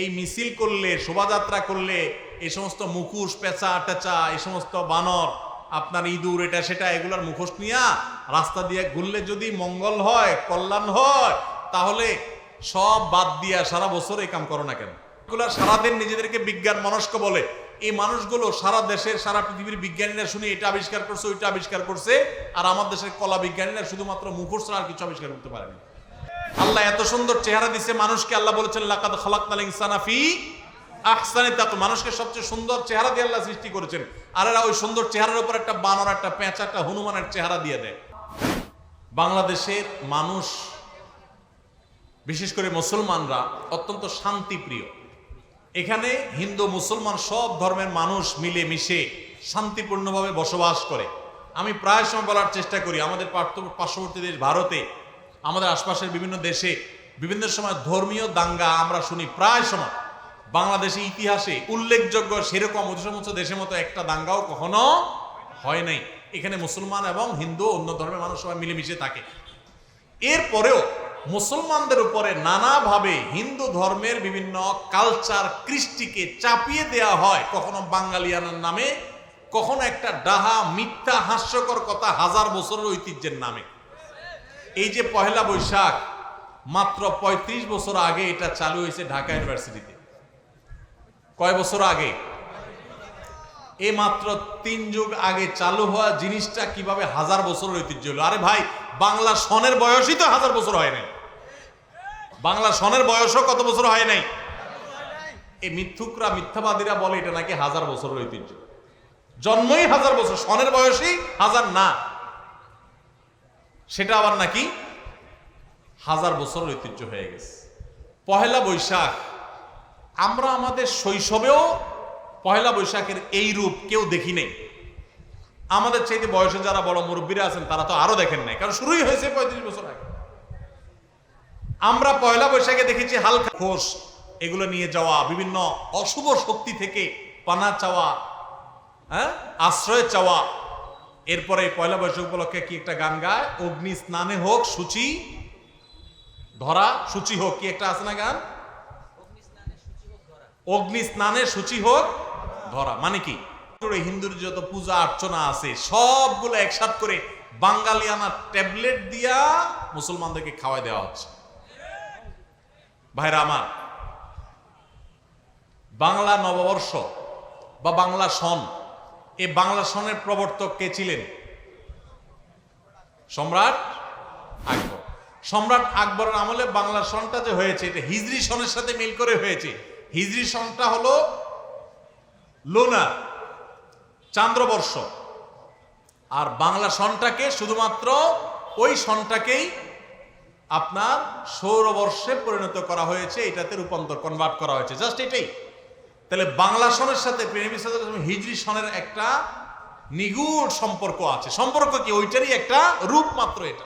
এই মিছিল করলে, শোভাযাত্রা করলে এই সমস্ত মুখোশ, পেঁচা, টেচা, এই সমস্ত বানর, আপনার ইঁদুর, এটা সেটা, এগুলার মুখোশ নিয়া রাস্তা দিয়ে ঘুরলে যদি মঙ্গল হয়, কল্যাণ হয়, তাহলে সব বাদ দিয়া সারা বছর এই কাম করো না কেন? এগুলা সারাদিন নিজেদেরকে বিজ্ঞান মনস্ক বলে। এই মানুষগুলো সারা দেশের, সারা পৃথিবীর বিজ্ঞানীরা শুনে এটা আবিষ্কার করছে, ওইটা আবিষ্কার করছে, আর আমার দেশের কলা বিজ্ঞানীরা শুধুমাত্র মুখোশ আর কিছু আবিষ্কার করতে পারেনি। আল্লাহ এত সুন্দর চেহারা দিছে, মানুষকে আল্লাহ বলেছেন, লাকাদ খালাকনাল ইনসানা ফি আহসানি তাক মানুষকে সবচেয়ে সুন্দর চেহারা দিয়ে আল্লাহ সৃষ্টি করেছেন। আর এরা ওই সুন্দর চেহারার উপর একটা বানর, একটা পেঁচা, একটা হনুমানের চেহারা দিয়ে দেয়। বাংলাদেশের মানুষ, বিশেষ করে মুসলমানরা, অত্যন্ত শান্তিপ্রিয়। এখানে হিন্দু, মুসলমান সব ধর্মের মানুষ মিলে মিশে শান্তিপূর্ণভাবে বসবাস করে। আমি প্রায় সময় বলার চেষ্টা করি, আমাদের পার্শ্ববর্তী দেশ ভারতে আমাদের আশপাশের বিভিন্ন দেশে, বিভিন্ন সময় ধর্মীয় দাঙ্গা আমরা শুনি প্রায় সময়। বাংলাদেশে ইতিহাসে উল্লেখযোগ্য সেরকম অতি সমস্ত দেশের মতো একটা দাঙ্গাও কখনো হয় নাই। এখানে মুসলমান এবং হিন্দু অন্য ধর্মের মানুষ সবাই মিলেমিশে থাকে। এরপরেও মুসলমানদের উপরে নানাভাবে হিন্দু ধর্মের বিভিন্ন কালচার কৃষ্টিকে চাপিয়ে দেয়া হয়। কখনো বাঙালিয়ানার নামে, কখনো একটা ডাহা মিথ্যা হাস্যকর কথা হাজার বছরের ঐতিহ্যের নামে। এই যে পহেলা বৈশাখ, মাত্র ৩৫ বছর আগে এটা চালু হয়েছে ঢাকা ইউনিভার্সিটিতে। কয় বছর আগে? এই মাত্র তিন যুগ আগে চালু হওয়া জিনিসটা কীভাবে হাজার বছরের ঐতিহ্য হলো? আরে ভাই, বাংলা সনের বয়সই তো হাজার বছর হয় নাই। বাংলা সনের বয়সও কত বছর হয় নাই? এই মিথ্যুকরা, মিথ্যাবাদীরা বলে এটা নাকি হাজার বছরের ঐতিহ্য। জন্মই হাজার বছর, সনের বয়সই হাজার না। সেটা আবার নাকি হাজার বছর ঐতিহ্য হয়ে গেছে। পহেলা বৈশাখ, আমরা আমাদের শৈশবেও পহেলা বৈশাখের এই রূপ কেউ দেখি নেই। আমাদের চাইতে বয়সে যারা বড় মুরব্বীরা আছেন, তারা তো আরও দেখেন নাই, কারণ শুরুই হয়েছে পঁয়ত্রিশ বছর আগে। আমরা পয়লা বৈশাখে দেখেছি হালকা ঘোষ এগুলো নিয়ে যাওয়া, বিভিন্ন অশুভ শক্তি থেকে পানা চাওয়া হ্যাঁ আশ্রয় চাওয়া এরপরে পয়লা বৈশাখ উপলক্ষে কি একটা গান গায়? অগ্নি স্নানে হোক, সূচি ধরা, সূচি হোক, কি একটা আছে না গান? অগ্নি স্নানে সূচি হোক, ধরা মানে কি? হিন্দুর যত পূজা অর্চনা আছে, সবগুলো একসাথ করে বাঙালিয়ানা ট্যাবলেট দিয়া মুসলমানদেরকে খাওয়াই দেওয়া হচ্ছে। ভাইরা আমার, বাংলা নববর্ষ বা বাংলা সন এই বাংলা সনের প্রবর্তক কে ছিলেন? সম্রাট আকবর। সম্রাট আকবরের আমলে বাংলা সনটা যে হয়েছে, এটা হিজরি সনের সাথে মিল করে হয়েছে। হিজরি সনটা হলো লোনা চান্দ্রবর্ষ। আর বাংলা সনটাকে শুধুমাত্র ওই সনটাকেই আপনার সৌরবর্ষে পরিণত করা হয়েছে, এটাতে রূপান্তর কনভার্ট করা হয়েছে। জাস্ট এটাই। তাহলে বাংলা সনের সাথে প্রেমী হিজরি সনের একটা নিগুড় সম্পর্ক আছে। সম্পর্ক কি? ওইটারই একটা রূপ মাত্র এটা।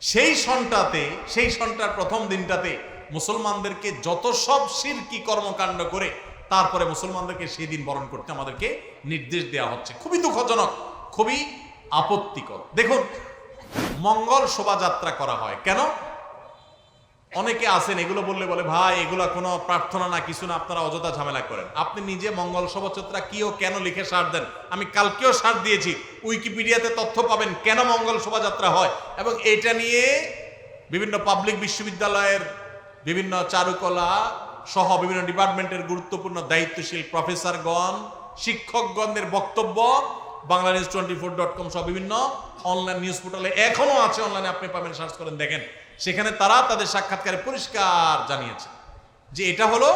সেই সনটাতে, সেই সনটার প্রথম দিনটাতে মুসলমানদেরকে যত সব শিরকি কর্মকাণ্ড করে, তারপরে মুসলমানদেরকে সেই দিন বরণ করতে আমাদেরকে নির্দেশ দেওয়া হচ্ছে। খুবই দুঃখজনক, খুবই আপত্তিকর। দেখুন, মঙ্গল শোভাযাত্রা করা হয়। কেন? অনেকে আছেন, এগুলো বললে বলে, ভাই, এগুলো কোনো প্রার্থনা না, কিছু না, আপনারা অযথা ঝামেলা করেন। আপনি নিজে মঙ্গল শোভাযাত্রা কি ও কেন লিখে সার দেন? আমি কালকেও সার দিয়েছি। উইকিপিডিয়াতে তথ্য পাবেন কেন মঙ্গল শোভাযাত্রা হয়। এবং এটা নিয়ে বিভিন্ন পাবলিক বিশ্ববিদ্যালয়ের বিভিন্ন চারুকলা সহ বিভিন্ন ডিপার্টমেন্টের গুরুত্বপূর্ণ দায়িত্বশীল প্রফেসরগণ, শিক্ষকগণদের বক্তব্য Bangla news twenty four dot com সহ বিভিন্ন অনলাইন নিউজ পোর্টালে এখনও আছে। অনলাইনে আপনি পাবেন, সার্চ করেন, দেখেন। সেখানে তারা তাদের সাক্ষাৎকারে পরিষ্কার জানিয়েছে যে এটা হলো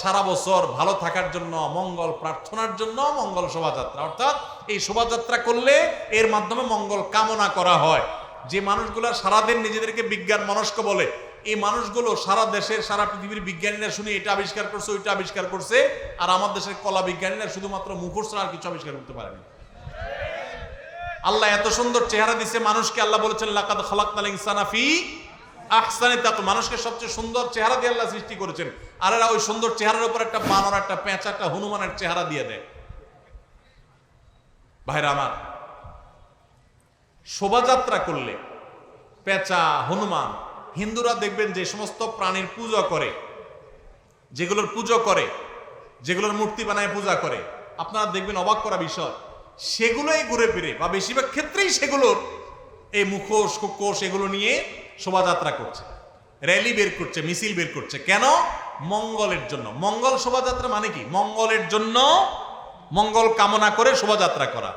সারা বছর ভালো থাকার জন্য, মঙ্গল প্রার্থনার জন্য, মঙ্গল শোভাযাত্রা। অর্থাৎ এই শোভাযাত্রা করলে এর মাধ্যমে মঙ্গল কামনা করা হয়। যে মানুষগুলো সারাদিন নিজেদেরকে বিজ্ঞান মনস্ক বলে, এই মানুষগুলো সারা দেশের, সারা পৃথিবীর বিজ্ঞানীরা শুনে এটা আবিষ্কার করছে, ওইটা আবিষ্কার করছে, আর আমার দেশের কলা বিজ্ঞানীরা শুধুমাত্র মুখোশ আর কিছু আবিষ্কার করতে পারেনি। আল্লাহ এত সুন্দর চেহারা দিছে মানুষকে, আল্লাহ বলেছেন, লাকাদ খালাকনাল ইনসানা আহসানি তাক মানুষকে সবচেয়ে সুন্দর চেহারা দিয়ে আল্লাহ সৃষ্টি করেছেন। আর এরা ওই সুন্দর চেহারার উপর একটা বানর, একটা পেঁচা, একটা হনুমানের চেহারা দিয়ে দেয়। ভাইরা আমার, শোভাযাত্রা করলে পেঁচা, হনুমান, হিন্দুরা দেখবেন যে সমস্ত প্রাণীর পূজা করে, যেগুলোর পুজো করে, যেগুলোর মূর্তি বানায় পূজা করে, আপনারা দেখবেন অবাক করা বিষয়, সেগুলোই ঘুরে ফিরে, বা বেশিরভাগ ক্ষেত্রেই সেগুলোর এই মুখোশ, কুকোশ, এগুলো নিয়ে শোভাযাত্রা করছে। র্যালি বের করছে, মিছিল বের করছে। কেন? মঙ্গলের জন্য। মঙ্গল শোভাযাত্রা মানে কি? মঙ্গলের জন্য মঙ্গল কামনা করে শোভাযাত্রা করা।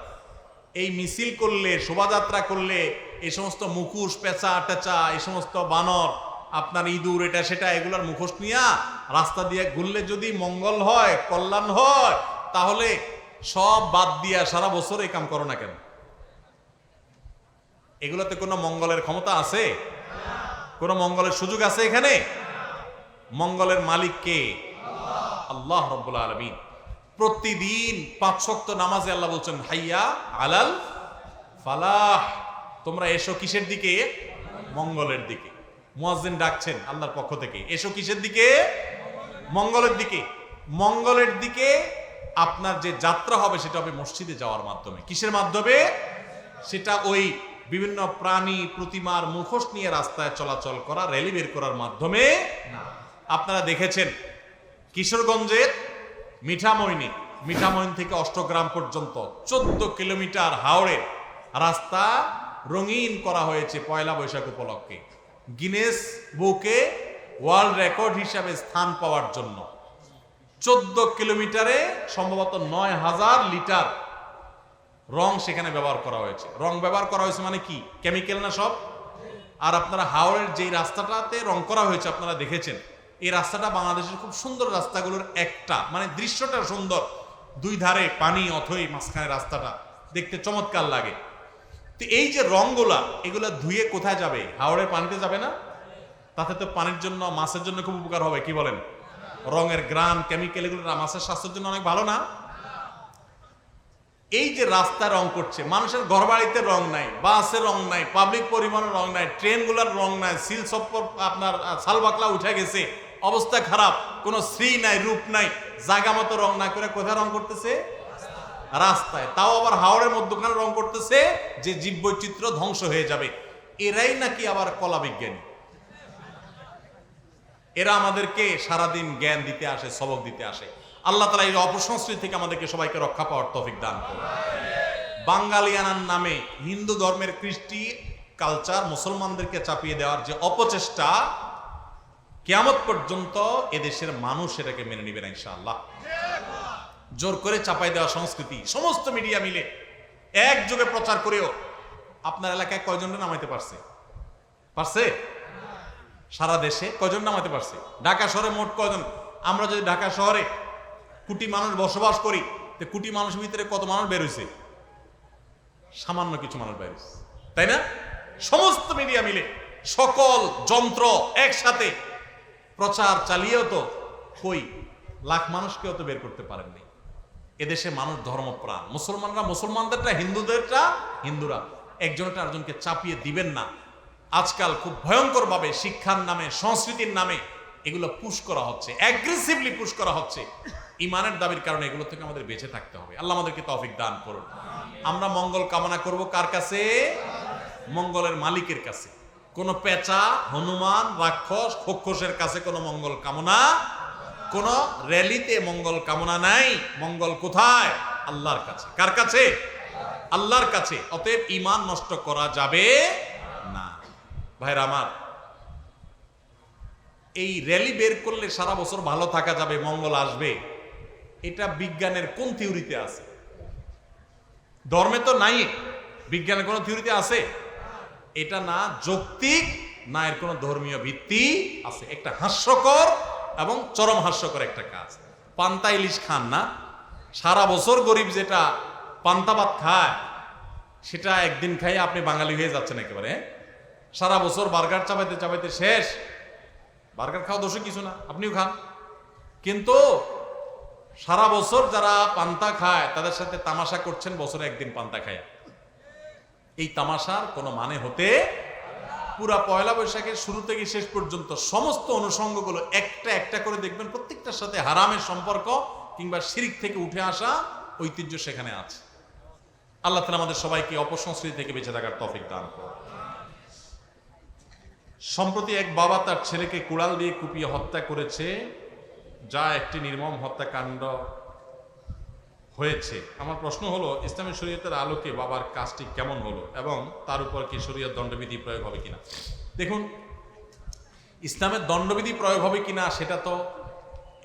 এই মিছিল করলে, শোভাযাত্রা করলে এই সমস্ত মুখোশ, পেঁচা, টেচা এই সমস্ত বানর, আপনার ইঁদুর, এটা সেটা, এগুলার মুখোশ নিয়া রাস্তা দিয়ে ঘুরলে যদি মঙ্গল হয়, কল্যাণ হয়, তাহলে সব বাদ দিয়া সারা বছর এই কাম করো না কেন? এগুলোতে কোনো মঙ্গলের ক্ষমতা আছে? কোনো মঙ্গলের সুযোগ আছে এখানে? মঙ্গলের মালিক কে? আল্লাহ রব্বুল আলমিন। প্রতিদিন পাঁচ শক্ত নামাজে আল্লাহ বলছেন, হাইয়া আলাল ফালাহ। তোমরা এসো কিসের দিকে? মঙ্গলের দিকে। মুয়াজ্জিন ডাকছেন আল্লাহর পক্ষ থেকে, এসো কিসের দিকে? মঙ্গলের দিকে। মঙ্গলের দিকে আপনার যে যাত্রা হবে সেটা হবে মসজিদে যাওয়ার মাধ্যমে। কিসের মাধ্যমে? সেটা ওই বিভিন্ন প্রাণী প্রতিমার মুখোশ নিয়ে রাস্তায় চলাচল করা র্যালি বের করার মাধ্যমে আপনারা দেখেছেন কিশোরগঞ্জের মিঠামইনি মিঠামইন থেকে অষ্টগ্রাম পর্যন্ত চোদ্দ কিলোমিটার হাওড়ের রাস্তা রঙিন করা হয়েছে পয়লা বৈশাখ উপলক্ষে। গিনেস বুকে ওয়ার্ল্ড রেকর্ড হিসাবে স্থান পাওয়ার জন্য। চোদ্দ কিলোমিটারে সম্ভবত নয় হাজার লিটার রং সেখানে ব্যবহার করা হয়েছে। রং ব্যবহার করা হয়েছে মানে কি? কেমিক্যাল না সব? আর আপনারা হাওড়ের যেই রাস্তাটাতে রং করা হয়েছে আপনারা দেখেছেন, এই রাস্তাটা বাংলাদেশের খুব সুন্দর রাস্তাগুলোর একটা মানে দৃশ্যটা সুন্দর। দুই ধারে পানি অথই মাঝখানে রাস্তাটা, দেখতে চমৎকার লাগে। তো এই যে রংগুলা, এগুলা ধুয়ে কোথায় যাবে? হাওড়ের পানিতে যাবে না? তাতে তো পানির জন্য, মাছের জন্য খুব উপকার হবে, কি বলেন? রঙের গ্রাম কেমিক্যাল এগুলো মাছের স্বাস্থ্যের জন্য অনেক ভালো না? এই যে রাস্তা রং করছে, মানুষের ঘর বাড়িতে রং নাই বাসের রং নাই পাবলিক পরিবহনের রং নাই, ট্রেনগুলোর রং নাই, সিল সপ্পর আপনার সালবাকলা উঠে গেছে, অবস্থা খারাপ, কোনো শ্রী নাই, রূপ নাই, জায়গা মতো রং না করে কোথায় রং করতেছে? রাস্তায়। তাও আবার হাওড়ের মধ্যখানে রং করতেছে যে জীববৈচিত্র্য ধ্বংস হয়ে যাবে। এরাই নাকি আবার কলা বিজ্ঞানী? এরা আমাদেরকে সারাদিন জ্ঞান দিতে আসে, সবক দিতে আসে। আল্লাহ তালা এই অপসংস্কৃতি থেকে আমাদেরকে সবাইকে রক্ষা পাওয়ার তফিক দান করুন। বাঙালিয়ানার নামে হিন্দু ধর্মের কৃষ্টি কালচার মুসলমানদেরকে চাপিয়ে দেওয়ার যে অপচেষ্টা, কেয়ামত পর্যন্ত এদেশের মানুষ এটাকে মেনে নেবে না ইনশাআল্লাহ। জোর করে চাপাই দেওয়া সংস্কৃতি, সমস্ত মিডিয়া মিলে একযোগে প্রচার করেও আপনার এলাকায় কয়জনটা নামাইতে পারছে? পারছে? সারা দেশে কয়জন নামাতে পারছে? ঢাকা শহরে মোট কয়জন? আমরা যদি ঢাকা শহরে কোটি মানুষ বসবাস করি, তো কোটি মানুষের ভিতরে কত মানুষ বের হয়েছে সামান্য কিছু মানুষ বের হয়েছে তাই না? সমস্ত মিডিয়া মিলে, সকল যন্ত্র একসাথে প্রচার চালিয়েও তো কই, লাখ মানুষকেও তো বের করতে পারেননি। এদেশে মানুষ ধর্মপ্রাণ। মুসলমানরা মুসলমানদেরটা, হিন্দুদেরটা, হিন্দুরা। একজনটা আরেকজনকে চাপিয়ে দিবেন না। আজকাল খুব ভয়ঙ্কর ভাবে শিক্ষার নামে, সংস্কৃতির নামে এগুলো পুশ করা হচ্ছে অ্যাগ্রেসিভলি পুশ করা হচ্ছে। ইমানের দাবির কারণে এগুলো থেকে আমাদের বেঁচে থাকতে হবে। আল্লাহ আমাদেরকে তৌফিক দান করুন। আমরা মঙ্গল কামনা করব কার কাছে? মঙ্গলের মালিকের কাছে। কোন পেঁচা, হনুমান, রাক্ষস, খক্ষসের কাছে কোনো মঙ্গল কামনা, কোন র্যালিতে মঙ্গল কামনা নাই। মঙ্গল কোথায়? আল্লাহর কাছে। কার কাছে? আল্লাহর কাছে। অতএব ইমান নষ্ট করা যাবে না। ভাইরা আমার, এই র্যালি বের করলে সারা বছর ভালো থাকা যাবে, মঙ্গল আসবে। এটা বিজ্ঞানের কোন থিওরিতে আছে? ধর্মে তো নাই। বিজ্ঞানের কোন থিওরিতে আছে? এটা না, যৌক্তিক না, এর কোনো ধর্মীয় ভিত্তি আছে। একটা হাস্যকর এবং চরম হাস্যকর একটা কাজ। পান্তা ইলিশ খান না। সারা বছর গরিব যেটা পান্তা ভাত খায়, সেটা একদিন খাইয়ে আপনি বাঙালি হয়ে যাচ্ছেন একেবারে হ্যাঁ? সারা বছর বার্গার চাপাইতে চাপাইতে শেষ। বার্গার খাওয়া দোষে কিছু না, আপনিও খান। কিন্তু সারা বছর যারা পান্তা খায়, তাদের সাথে তামাশা করছেন, বছরে একদিন পান্তা খায়। এই তামাশার কোনো মানে হতে পুরা পয়লা বৈশাখের শুরু থেকে শেষ পর্যন্ত সমস্ত অনুষঙ্গগুলো একটা একটা করে দেখবেন, প্রত্যেকটার সাথে হারামের সম্পর্ক কিংবা শিরিক থেকে উঠে আসা ঐতিহ্য সেখানে আছে। আল্লাহ তালা আমাদের সবাইকে অপসংস্কৃতি থেকে বেঁচে থাকার তফিক দান করুন। সম্প্রতি এক বাবা তার ছেলেকে কুড়াল দিয়ে কুপিয়ে হত্যা করেছে। যা একটি নির্মম হত্যাকাণ্ড হয়েছে। আমার প্রশ্ন হলো, ইসলামী শরীয়তের আলোকে বাবার কাজটি কেমন হলো এবং তার উপর কি শরীয়ত দণ্ডবিধি প্রয়োগ হবে কিনা? দেখুন, ইসলামের দণ্ডবিধি প্রয়োগ হবে কিনা সেটা তো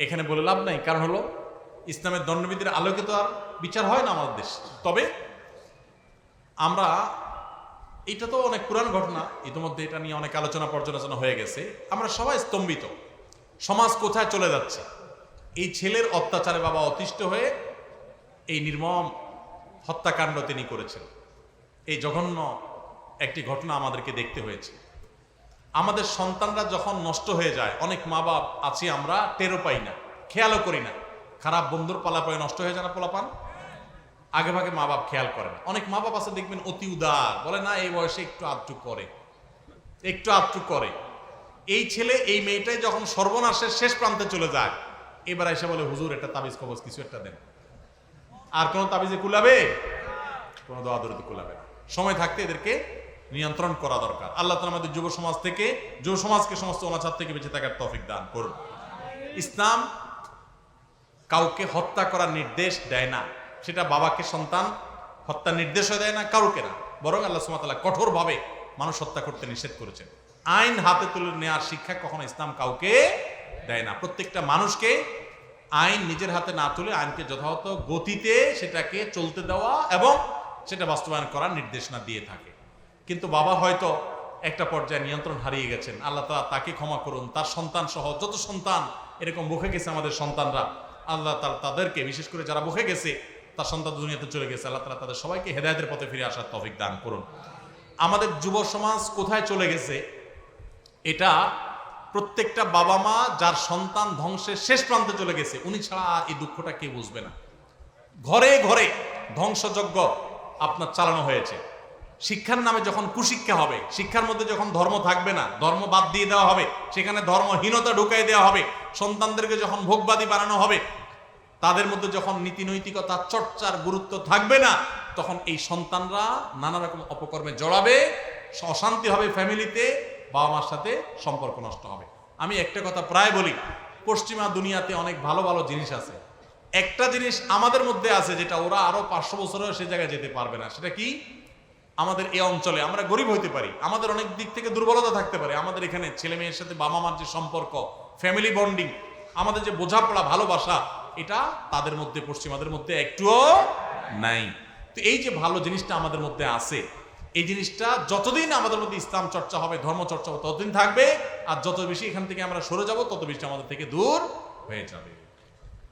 এখানে বলে লাভ নাই। কারণ হলো, ইসলামের দণ্ডবিধির আলোকে তো আর বিচার হয় না আমাদের দেশে। তবে আমরা এটা তো অনেক পুরান ঘটনা, ইতিমধ্যে এটা নিয়ে অনেক আলোচনা পর্যালোচনা হয়ে গেছে। আমরা সবাই স্তম্ভিত। সমাজ কোথায় চলে যাচ্ছে? এই ছেলের অত্যাচারে বাবা অতিষ্ঠ হয়ে এই নির্মম হত্যাকাণ্ড তিনি করেছেন। এই জঘন্য একটি ঘটনা আমাদেরকে দেখতে হয়েছে। আমাদের সন্তানরা যখন নষ্ট হয়ে যায়, অনেক মা বাপ আছি আমরা, টেরও পাই না, খেয়ালও করি না। খারাপ বন্ধুর পালাপায় নষ্ট হয়ে যায় না পোলাপান? আগে ভাগে মা বাপ খেয়াল করে না। অনেক মা বাপ আছে দেখবেন অতি উদার, বলে না, এই বয়সে একটু আধটু করে। একটু আধটু করে। এই ছেলে, এই মেয়েটাই যখন সর্বনাশের শেষ প্রান্তে চলে যায়, এবার এসে বলে, হুজুর, একটা তাবিজ কবজ, কিছু একটা দেন। আর কোন তাবিজে কুলাবে? কোন দোয়া কুলাবে না। সময় থাকতে এদেরকে নিয়ন্ত্রণ করা দরকার। আল্লাহ তালা আমাদের যুব সমাজ থেকে, যুব সমাজকে সমস্ত অনাচার থেকে বেঁচে থাকার তৌফিক দান করুন। ইসলাম কাউকে হত্যা করার নির্দেশ দেয় না। সেটা বাবাকে সন্তান হত্যার নির্দেশও দেয় না, কাউকে না। বরং আল্লাহ সুমাতাল্লাহ কঠোরভাবে মানুষ হত্যা করতে নিষেধ করেছেন। আইন হাতে তুলে নেওয়ার শিক্ষা কখনো ইসলাম কাউকে দেয় না। প্রত্যেকটা মানুষকে আইন নিজের হাতে না তুলে আইনকে যথাযথ গতিতে সেটাকে চলতে দেওয়া এবং সেটা বাস্তবায়ন করার নির্দেশনা দিয়ে থাকে। কিন্তু বাবা হয়তো একটা পর্যায়ে নিয়ন্ত্রণ হারিয়ে গেছেন। আল্লাহ তালা তাকে ক্ষমা করুন, তার সন্তান সহ যত সন্তান এরকম মুখে গেছে আমাদের সন্তানরা, আল্লাহ তালা তাদেরকে, বিশেষ করে যারা মুখে গেছে, তার সন্তান দুনিয়াতে চলে গেছে। আল্লাহ তালা তাদের সবাইকে হেদায়তের পথে ফিরে আসার তফিক দান করুন। আমাদের যুব সমাজ কোথায় চলে গেছে? এটা প্রত্যেকটা বাবা মা যার সন্তান ধ্বংসের শেষ প্রান্তে চলে গেছে, উনি ছাড়া এই দুঃখটা কে বুঝবে না। ঘরে ঘরে ধ্বংসযজ্ঞ আপনার চালানো হয়েছে। শিক্ষার নামে যখন কুশিক্ষা হবে, শিক্ষার মধ্যে যখন ধর্ম থাকবে না, ধর্ম বাদ দিয়ে দেওয়া হবে, সেখানে ধর্মহীনতা ঢুকাই দেওয়া হবে, সন্তানদেরকে যখন ভোগবাদী বানানো হবে, তাদের মধ্যে যখন নীতি নৈতিকতা চর্চার গুরুত্ব থাকবে না, তখন এই সন্তানরা নানা রকম অপকর্মে জড়াবে অশান্তি হবে ফ্যামিলিতে বাবা মার সাথে সম্পর্ক নষ্ট হবে। আমি একটা কথা প্রায় বলি, পশ্চিমা দুনিয়াতে অনেক ভালো ভালো জিনিস আছে। একটা জিনিস আমাদের মধ্যে আছে যেটা ওরা আরও পাঁচশো বছরেও সে জায়গায় যেতে পারবে না, সেটা কি? আমাদের এই অঞ্চলে আমরা গরিব হইতে পারি, আমাদের অনেক দিক থেকে দুর্বলতা থাকতে পারে, আমাদের এখানে ছেলে মেয়ের সাথে বাবা মার যে সম্পর্ক ফ্যামিলি বন্ডিং আমাদের যে বোঝাপড়া, ভালোবাসা, এটা তাদের মধ্যে, পশ্চিমাদের মধ্যে একটুও নাই। তো এই যে ভালো জিনিসটা আমাদের মধ্যে আছে এই জিনিসটা যতদিন আমাদের মধ্যে ইসলাম চর্চা হবে, ধর্ম চর্চা হবে, ততদিন থাকবে। আর যত বেশি এখান থেকে আমরা সরে যাব, তত বেশি আমাদের থেকে দূর হয়ে যাবে।